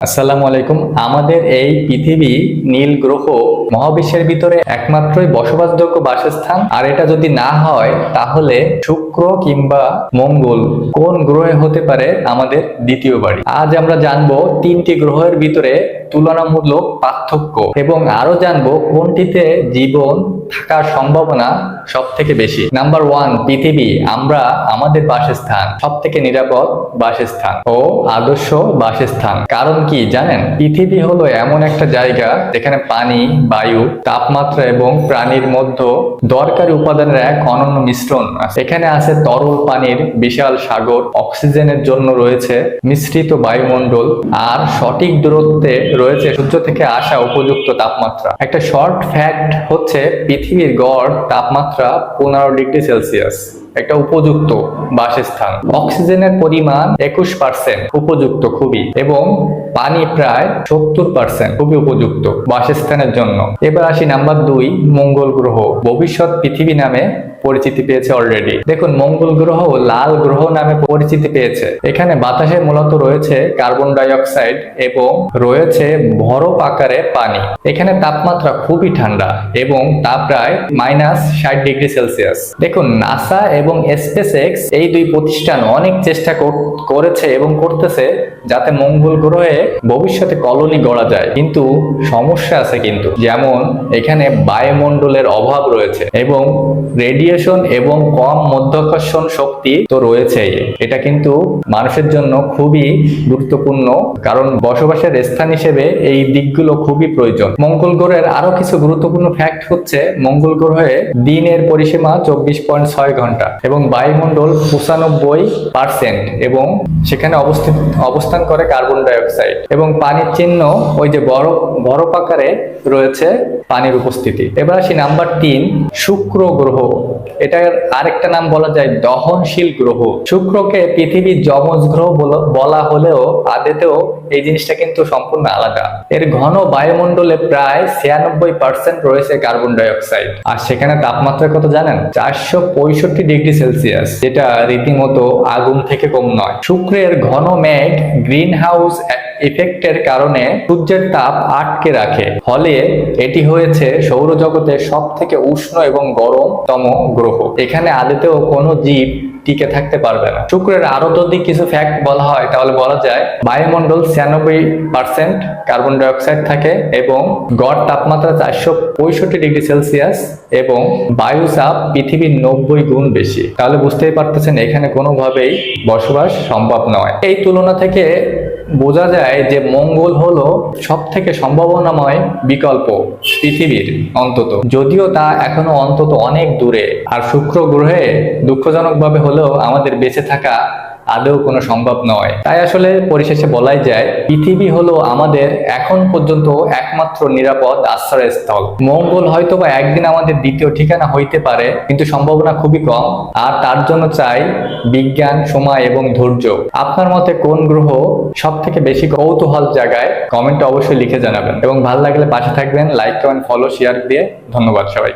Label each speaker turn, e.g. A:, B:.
A: আসসালামু আলাইকুম। আমাদের এই পৃথিবী নীল গ্রহ মহাবিশ্বের ভিতরে একমাত্রই বসবাসযোগ্য বাসস্থান। আর এটা যদি না হয়, তাহলে শুক্র কিংবা মঙ্গল কোন গ্রহে হতে পারে আমাদের দ্বিতীয় বাড়ি। আজ আমরা জানব তিনটি গ্রহের ভিতরে তুলনামূলক পার্থক্য এবং আরও জানব কোনটিতে জীবন থাকার সম্ভাবনা সব থেকে বেশি। নাম্বার ওয়ান, পৃথিবী। আমরা আমাদের বাসস্থান সব থেকে নিরাপদ বাসস্থান ও আদর্শ বাসস্থান। কারণ কি জানেন? পৃথিবী হলো এমন একটা জায়গা যেখানে পানি বায়ু, তাপমাত্রা এবং প্রাণীর মধ্যে দরকারি উপাদানের এক অনন্য মিশ্রণ। এখানে আছে তরল পানির বিশাল সাগর, অক্সিজেনের জন্য রয়েছে মিশ্রিত বায়ুমণ্ডল, আর সঠিক দূরত্বে রয়েছে সূর্য থেকে আসা উপযুক্ত তাপমাত্রা একটা শর্ট ফ্যাক্ট হচ্ছে পৃথিবীর গড় তাপমাত্রা পনেরো ডিগ্রি সেলসিয়াস একটা উপযুক্ত বাসস্থান। অক্সিজেনের পরিমাণ একুশ পার্সেন্ট উপযুক্ত খুবই এবং পানি প্রায় সত্তর পার্সেন্ট খুবই উপযুক্ত বাসস্থানের জন্য। এবার আসি নাম্বার দুই, মঙ্গল গ্রহ। ভবিষ্যৎ পৃথিবী নামে পরিচিতি পেয়েছে অলরেডি দেখুন, মঙ্গল গ্রহ লাল গ্রহ নামে পরিচিতি পেয়েছে। এখানে বাতাসে মূলত রয়েছে কার্বন ডাই অক্সাইড এবং রয়েছে বরফ আকারে পানি। এখানে তাপমাত্রা খুবই ঠান্ডা এবং তা প্রায় মাইনাস ষাট ডিগ্রি সেলসিয়াস দেখুন নাসা এবং স্পেস এক্স এই দুই প্রতিষ্ঠান অনেক চেষ্টা করেছে এবং করতেছে যাতে মঙ্গল গ্রহে ভবিষ্যতে কলোনি গড়া যায়। কিন্তু সমস্যা আছে কিন্তু। যেমন, এখানে বায়ুমণ্ডলের অভাব রয়েছে এবং রেডিয়েশন এবং কম মধ্যাকর্ষণ শক্তি তো রয়েছেই এটা কিন্তু মানুষের জন্য খুবই গুরুত্বপূর্ণ, কারণ বসবাসের স্থান হিসেবে এই দিকগুলো খুবই প্রয়োজন। মঙ্গল গ্রহের আরও কিছু গুরুত্বপূর্ণ ফ্যাক্ট হচ্ছে, মঙ্গল গ্রহে দিনের পরিসীমা চব্বিশ পয়েন্ট ছয় ঘণ্টা এবং বায়ুমণ্ডল পঁচানব্বই পার্সেন্ট এবং সেখানে অবস্থিত, অবস্থান করে কার্বন ডাই অক্সাইড এবং পানির চিহ্ন ওই যে বরফ বরফ আকারে রয়েছে পানির উপস্থিতি। এবার আসি নাম্বার তিন, শুক্র গ্রহ। এটার আরেকটা নাম বলা যায় দহনশীল গ্রহ। শুক্রকে পৃথিবীর যমজ গ্রহ বল- হলেও আদেতেও এই জিনিসটা কিন্তু সম্পূর্ণ আলাদা। এর ঘন বায়ুমণ্ডলে প্রায় ছিয়ানব্বই পার্সেন্ট রয়েছে কার্বন ডাই অক্সাইড আর সেখানে তাপমাত্রা কত জানেন? চারশো পঁয়ষট্টি ডিগ্রি সেলসিয়াস, যেটা রীতিমতো আগুন থেকে কম নয়। শুক্রের ঘন মেঘ গ্রিন হাউস ইফেক্টের কারণে সূর্যের তাপ আটকে রাখে। ফলে এটি হয়েছে সৌরজগতের সব থেকে উষ্ণ এবং গরমতম গ্রহ। এখানে আদতেও কোনো জীব টিকে থাকতে পারবে না। শুক্রের আরও যদি কিছু ফ্যাক্ট বলা হয়, তাহলে বলা যায়, বায়ুমণ্ডল ছিয়ানব্বই পার্সেন্ট কার্বন ডাইঅক্সাইড থাকে এবং গড় তাপমাত্রা চারশো পঁয়ষট্টি ডিগ্রি সেলসিয়াস এবং বায়ু চাপ পৃথিবীর নব্বই গুণ বেশি। তাহলে বুঝতেই পারতেছেন, এখানে কোনোভাবেই বসবাস সম্ভব নয়। এই তুলনা থেকে বোঝা যায় যে মঙ্গল হলো সব থেকে সম্ভাবনাময় বিকল্প পৃথিবীর অন্তত। যদিও তা এখনও অন্তত অনেক দূরে। আর শুক্র গ্রহে দুঃখজনকভাবে হলেও আমাদের বেঁচে থাকা আদৌ কোনো সম্ভব নয়। তাই আসলে পরিশেষে বলাই যায়, পৃথিবী হলো আমাদের এখন পর্যন্ত একমাত্র নিরাপদ আশ্রয়স্থল। মঙ্গল হয়তো বা একদিন আমাদের দ্বিতীয় ঠিকানা হইতে পারে, কিন্তু সম্ভাবনা খুবই কম। আর তার জন্য চাই বিজ্ঞান, সময় এবং ধৈর্য। আপনার মতে কোন গ্রহ সব থেকে বেশি কৌতূহল জায়গায় কমেন্টে অবশ্যই লিখে জানাবেন। এবং ভালো লাগলে পাশে থাকবেন, লাইক, কমেন্ট, ফলো, শেয়ার দিয়ে ধন্যবাদ সবাই